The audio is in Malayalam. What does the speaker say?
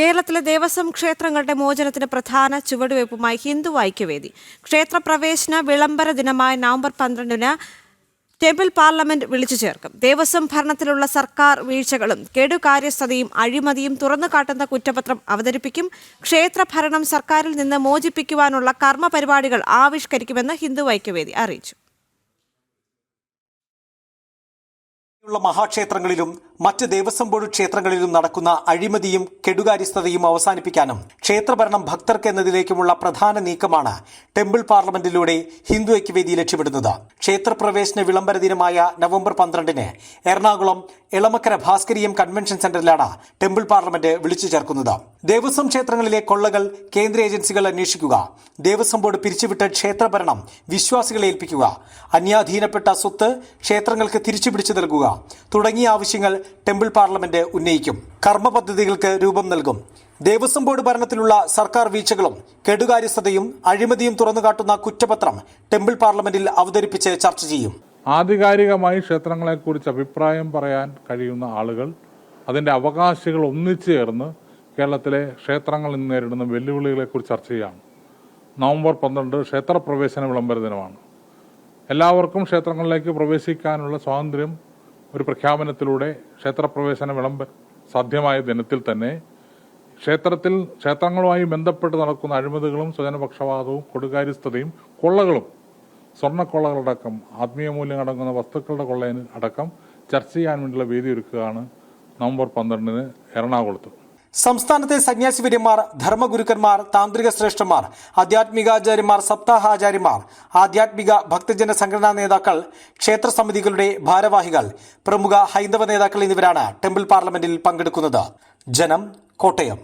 കേരളത്തിലെ ദേവസ്വം ക്ഷേത്രങ്ങളുടെ മോചനത്തിന് പ്രധാന ചുവടുവയ്പുമായി ഹിന്ദു ഐക്യവേദി. ക്ഷേത്രപ്രവേശന വിളംബര ദിനമായ നവംബർ പന്ത്രണ്ടിന് ടെമ്പിൾ പാർലമെന്റ് വിളിച്ചു ചേർക്കും. ദേവസ്വം ഭരണത്തിലുള്ള സർക്കാർ വീഴ്ചകളും കെടുകാര്യസ്ഥതയും അഴിമതിയും തുറന്നു കാട്ടുന്ന കുറ്റപത്രം അവതരിപ്പിക്കും. ക്ഷേത്രഭരണം സർക്കാരിൽ നിന്ന് മോചിപ്പിക്കുവാനുള്ള കർമ്മ പരിപാടികൾ ആവിഷ്കരിക്കുമെന്ന് ഹിന്ദു ഐക്യവേദി അറിയിച്ചു. ഉള്ള മഹാക്ഷേത്രങ്ങളിലും മറ്റ് ദേവസ്വം ബോർഡ് ക്ഷേത്രങ്ങളിലും നടക്കുന്ന അഴിമതിയും കെടുകാര്യസ്ഥതയും അവസാനിപ്പിക്കാനും ക്ഷേത്രഭരണം ഭക്തർക്ക് എന്നതിലേക്കുമുള്ള പ്രധാന നീക്കമാണ് ടെമ്പിൾ പാർലമെന്റിലൂടെ ഹിന്ദു ഐക്യവേദി ലക്ഷ്യമിടുന്നത്. ക്ഷേത്രപ്രവേശന വിളംബര ദിനമായ നവംബർ പന്ത്രണ്ടിന് എറണാകുളം എളമക്കര ഭാസ്കരീയം കൺവെൻഷൻ സെന്ററിലാണ് ടെമ്പിൾ പാർലമെന്റ് വിളിച്ചു ചേർക്കുന്നത്. ദേവസ്വം ക്ഷേത്രങ്ങളിലെ കൊള്ളകൾ കേന്ദ്ര ഏജൻസികൾ അന്വേഷിക്കുക. ദേവസ്വം ബോർഡ് പിരിച്ചുവിട്ട ക്ഷേത്രഭരണം വിശ്വാസികളെ ഏൽപ്പിക്കുക. അന്യാധീനപ്പെട്ട സ്വത്ത് ക്ഷേത്രങ്ങൾക്ക് തിരിച്ചുപിടിച്ചു നൽകുക. തുടങ്ങിയ ആവശ്യങ്ങൾ ടെമ്പിൾ പാർലമെന്റ് ഉന്നയിക്കും. കർമ്മ പദ്ധതികൾക്ക് രൂപം നൽകും. ദേവസ്വം ബോർഡ് ഭരണത്തിലുള്ള സർക്കാർ വീഴ്ചകളും കെടുകാര്യസ്ഥതയും അഴിമതിയും തുറന്നുകാട്ടുന്ന കുറ്റപത്രം ടെമ്പിൾ പാർലമെന്റിൽ അവതരിപ്പിച്ച് ചർച്ച ചെയ്യും. ആധികാരികമായി ക്ഷേത്രങ്ങളെക്കുറിച്ച് അഭിപ്രായം പറയാൻ കഴിയുന്ന ആളുകൾ അതിന്റെ അവകാശികൾ ഒന്നിച്ചു ചേർന്ന് കേരളത്തിലെ ക്ഷേത്രങ്ങൾ ഇന്ന് നേരിടുന്ന വെല്ലുവിളികളെക്കുറിച്ച് ചർച്ച ചെയ്യാം നവംബർ പന്ത്രണ്ട് ക്ഷേത്രപ്രവേശന വിളംബര ദിനമാണ്. എല്ലാവർക്കും ക്ഷേത്രങ്ങളിലേക്ക് പ്രവേശിക്കാനുള്ള സ്വാതന്ത്ര്യം ഒരു പ്രഖ്യാപനത്തിലൂടെ ക്ഷേത്രപ്രവേശന വിളംബ സാധ്യമായ ദിനത്തിൽ തന്നെ ക്ഷേത്രത്തിൽ ക്ഷേത്രങ്ങളുമായി ബന്ധപ്പെട്ട് നടക്കുന്ന അഴിമതികളും സ്വജനപക്ഷപാതവും കൊടുകാര്യസ്ഥതയും കൊള്ളകളും സ്വർണക്കൊള്ളകളടക്കം ആത്മീയ അടങ്ങുന്ന വസ്തുക്കളുടെ കൊള്ളയിൽ അടക്കം ചർച്ച ചെയ്യാൻ വേണ്ടിയുള്ള വേദി ഒരുക്കുകയാണ് നവംബർ പന്ത്രണ്ടിന് എറണാകുളത്ത്. സംസ്ഥാനത്തെ സന്യാസിവര്യന്മാർ ധർമ്മഗുരുക്കന്മാർ താന്ത്രിക ശ്രേഷ്ഠന്മാർ ആധ്യാത്മികാചാര്യന്മാർ സപ്താഹാചാര്യന്മാർ ആധ്യാത്മിക ഭക്തജന സംഘടനാ നേതാക്കൾ ക്ഷേത്ര സമിതികളുടെ ഭാരവാഹികൾ പ്രമുഖ ഹൈന്ദവ നേതാക്കൾ എന്നിവരാണ് ടെമ്പിൾ പാർലമെന്റിൽ പങ്കെടുക്കുന്നത്. ജനം കോട്ടയം.